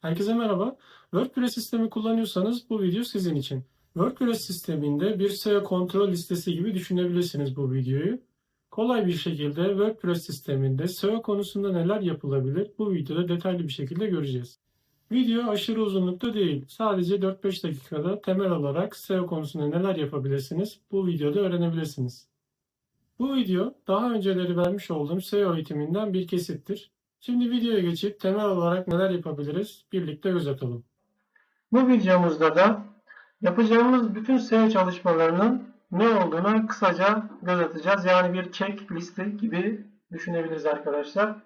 Herkese merhaba. WordPress sistemi kullanıyorsanız bu video sizin için. WordPress sisteminde bir SEO kontrol listesi gibi düşünebilirsiniz bu videoyu. Kolay bir şekilde WordPress sisteminde SEO konusunda neler yapılabilir bu videoda detaylı bir şekilde göreceğiz. Video aşırı uzunlukta değil. Sadece 4-5 dakikada temel olarak SEO konusunda neler yapabilirsiniz bu videoda öğrenebilirsiniz. Bu video daha önceleri vermiş olduğum SEO eğitiminden bir kesittir. Şimdi videoya geçip temel olarak neler yapabiliriz birlikte göz atalım. Bu videomuzda da yapacağımız bütün SEO çalışmalarının ne olduğuna kısaca göz atacağız. Yani bir check liste gibi düşünebiliriz arkadaşlar.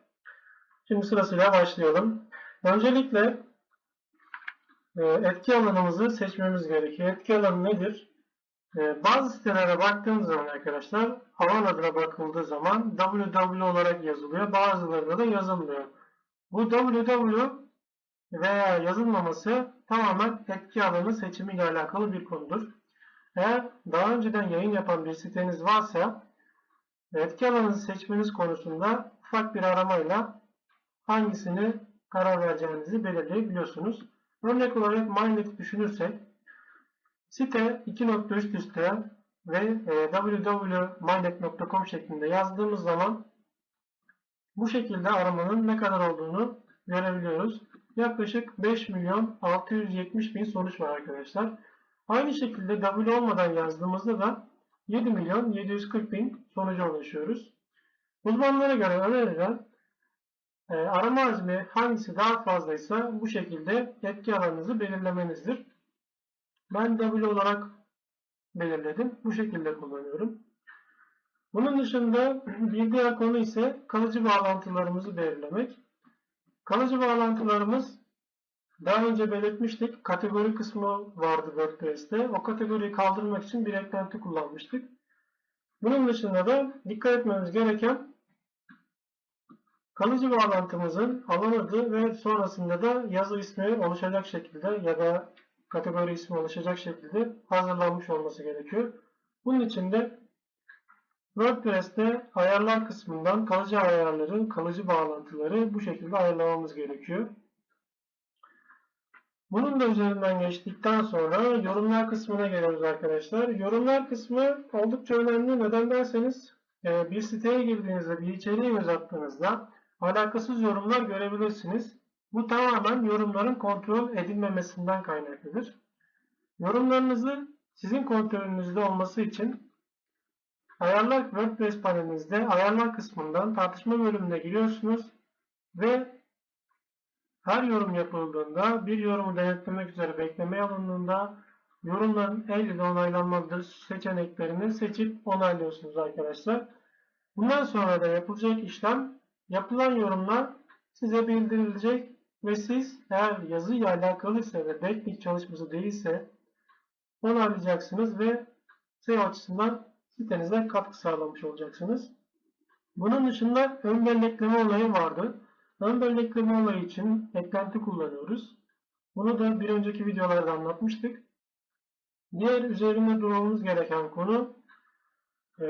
Şimdi sırasıyla başlayalım. Öncelikle e, etki alanımızı seçmemiz gerekiyor. Etki alanı nedir? E, Bazı sitelere baktığımız zaman arkadaşlar alan adına bakıldığı zaman www olarak yazılıyor. Bazılarında da yazılmıyor. Bu www veya yazılmaması tamamen etki alanı seçimiyle alakalı bir konudur. Eğer daha önceden yayın yapan bir siteniz varsa etki alanını seçmeniz konusunda ufak bir aramayla hangisini karar vereceğinizi belirleyebiliyorsunuz. Örnek olarak MyNet düşünürsek Site 2 nokta üst üste ve e, www.mynet.com şeklinde yazdığımız zaman bu şekilde aramanın ne kadar olduğunu görebiliyoruz. Yaklaşık 5 milyon 670 bin sonuç var arkadaşlar. Aynı şekilde W olmadan yazdığımızda da 7 milyon 740 bin sonuca ulaşıyoruz. Uzmanlara göre önerilen e, arama hacmi hangisi daha fazlaysa bu şekilde etki alanınızı belirlemenizdir. Ben W olarak belirledim. Bu şekilde kullanıyorum. Bunun dışında bir diğer konu ise kalıcı bağlantılarımızı belirlemek. Kalıcı bağlantılarımız daha önce belirtmiştik. Kategori kısmı vardı WordPress'te. O kategoriyi kaldırmak için bir eklenti kullanmıştık. Bunun dışında da dikkat etmemiz gereken kalıcı bağlantımızın alan adı ve sonrasında da yazı ismi oluşacak şekilde ya da kategori ismi oluşacak şekilde hazırlanmış olması gerekiyor. Bunun için de WordPress'te ayarlar kısmından kalıcı ayarların kalıcı bağlantıları bu şekilde ayarlamamız gerekiyor. Bunun da üzerinden geçtikten sonra yorumlar kısmına geliyoruz arkadaşlar. Yorumlar kısmı oldukça önemli. Neden derseniz e, bir siteye girdiğinizde bir içeriğe göz attığınızda alakasız yorumlar görebilirsiniz. Bu tamamen yorumların kontrol edilmemesinden kaynaklıdır. Yorumlarınızı sizin kontrolünüzde olması için ayarlar WordPress panelinizde ayarlar kısmından tartışma bölümüne giriyorsunuz ve her yorum yapıldığında bir yorumu denetlemek üzere beklemeye alındığında yorumların el ile onaylanmalıdır seçeneklerini seçip onaylıyorsunuz arkadaşlar. Bundan sonra da yapılacak işlem yapılan yorumlar size bildirilecek ve siz eğer yazıyla alakalıysa ve backlink çalışması değilse onaylayacaksınız ve SEO açısından sitenize katkı sağlamış olacaksınız. Bunun dışında ön bellekleme olayı vardı. Ön bellekleme olayı için eklenti kullanıyoruz. Bunu da bir önceki videolarda anlatmıştık. Diğer üzerinde durmamız gereken konu e,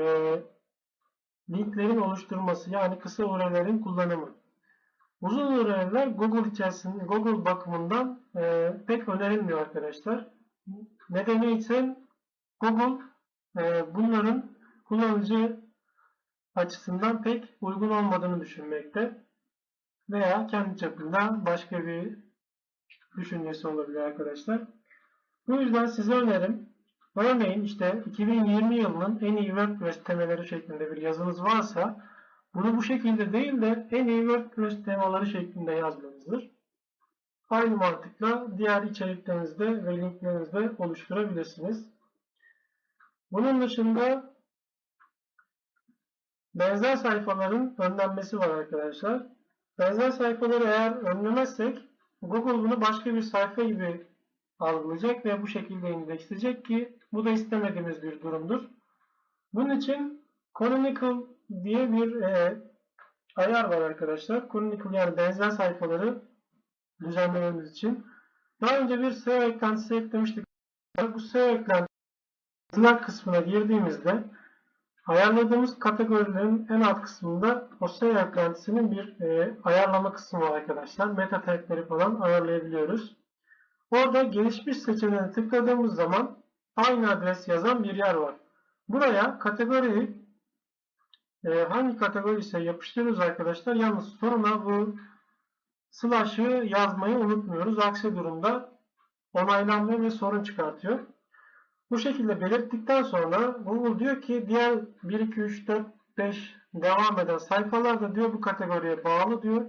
linklerin oluşturması yani kısa URL'lerin kullanımı. Uzun URL'ler Google içerisinde Google bakımından e, pek önerilmiyor arkadaşlar. Nedeni ise Google e, bunların kullanıcı açısından pek uygun olmadığını düşünmekte veya kendi çapında başka bir düşüncesi olabilir arkadaşlar. Bu yüzden size önerim örneğin işte 2020 yılının en iyi WordPress temeleri şeklinde bir yazınız varsa bunu bu şekilde değil de en iyi WordPress temaları şeklinde yazmanızdır. Aynı mantıkla diğer içeriklerinizde ve linklerinizde oluşturabilirsiniz. Bunun dışında benzer sayfaların önlenmesi var arkadaşlar. Benzer sayfaları eğer önlemezsek Google bunu başka bir sayfa gibi algılayacak ve bu şekilde indeksleyecek ki bu da istemediğimiz bir durumdur. Bunun için Canonical diye bir e, ayar var arkadaşlar. Canonical yani benzer sayfaları düzenlememiz için. Daha önce bir SEO eklentisi eklemiştik. Bu SEO eklentisi kısmına girdiğimizde Ayarladığımız kategorilerin en alt kısmında o SEO eklentisinin bir e, ayarlama kısmı var arkadaşlar. Meta tagleri falan ayarlayabiliyoruz. Orada gelişmiş seçeneğine tıkladığımız zaman aynı adres yazan bir yer var. Buraya kategoriyi e, hangi kategori ise yapıştırıyoruz arkadaşlar. Yalnız sonuna bu slash'ı yazmayı unutmuyoruz. Aksi durumda onaylanmıyor ve sorun çıkartıyor. Bu şekilde belirttikten sonra Google diyor ki diğer 1, 2, 3, 4, 5 devam eden sayfalar da diyor bu kategoriye bağlı diyor.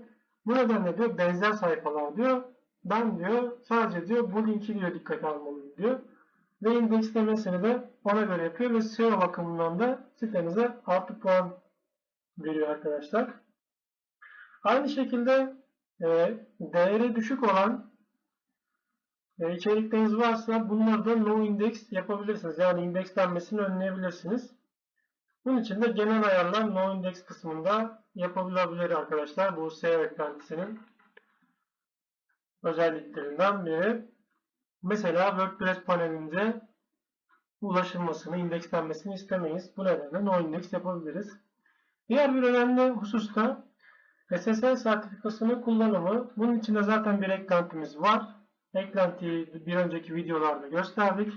Bu nedenle diyor benzer sayfalar diyor. Ben diyor sadece diyor bu linki diyor dikkate almalıyım diyor. Ve indekslemesini de ona göre yapıyor ve SEO bakımından da sitenize artı puan veriyor arkadaşlar. Aynı şekilde e, değeri düşük olan e, içerikleriniz varsa bunları da no index yapabilirsiniz. Yani indekslenmesini önleyebilirsiniz. Bunun için de genel ayarlar no index kısmında yapılabilir arkadaşlar. Bu SEO eklentisinin özelliklerinden biri. Mesela WordPress panelinde ulaşılmasını, indekslenmesini istemeyiz. Bu nedenle no index yapabiliriz. Diğer bir önemli husus da SSL sertifikasının kullanımı. Bunun içinde zaten bir eklentimiz var. Eklentiyi bir önceki videolarda gösterdik.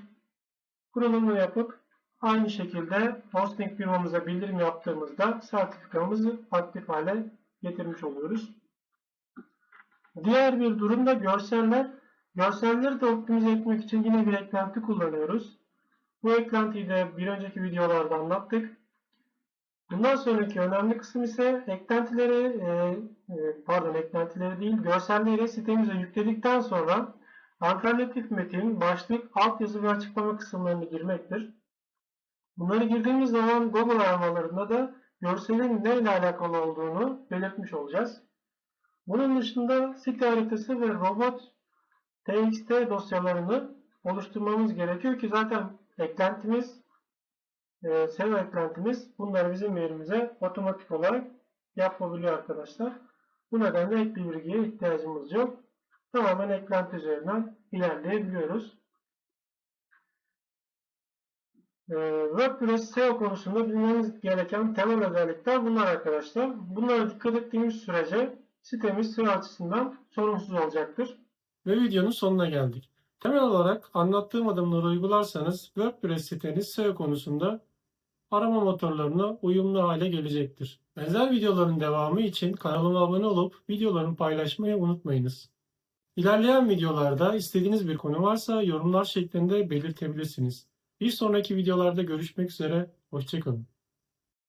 Kurulumunu yapıp aynı şekilde hosting firmamıza bildirim yaptığımızda sertifikamızı aktif hale getirmiş oluyoruz. Diğer bir durumda görseller. Görselleri de optimize etmek için yine bir eklenti kullanıyoruz. Bu eklentiyi de bir önceki videolarda anlattık. Bundan sonraki önemli kısım ise eklentileri, e, e, pardon eklentileri değil, görselleri sitemize yükledikten sonra alternatif metin, başlık, altyazı ve açıklama kısımlarını girmektir. Bunları girdiğimiz zaman Google aramalarında da görselin ne ile alakalı olduğunu belirtmiş olacağız. Bunun dışında site haritası ve robot txt dosyalarını oluşturmamız gerekiyor ki zaten eklentimiz e, SEO eklentimiz bunları bizim yerimize otomatik olarak yapabiliyor arkadaşlar. Bu nedenle ek bilgiye ihtiyacımız yok. Tamamen eklenti üzerinden ilerleyebiliyoruz. E, WordPress SEO konusunda bilmeniz gereken temel özellikler bunlar arkadaşlar. Bunlara dikkat ettiğimiz sürece sitemiz SEO açısından sorunsuz olacaktır. Ve videonun sonuna geldik. Temel olarak anlattığım adımları uygularsanız WordPress siteniz SEO konusunda arama motorlarına uyumlu hale gelecektir. Benzer videoların devamı için kanalıma abone olup videolarımı paylaşmayı unutmayınız. İlerleyen videolarda istediğiniz bir konu varsa yorumlar şeklinde belirtebilirsiniz. Bir sonraki videolarda görüşmek üzere, hoşçakalın.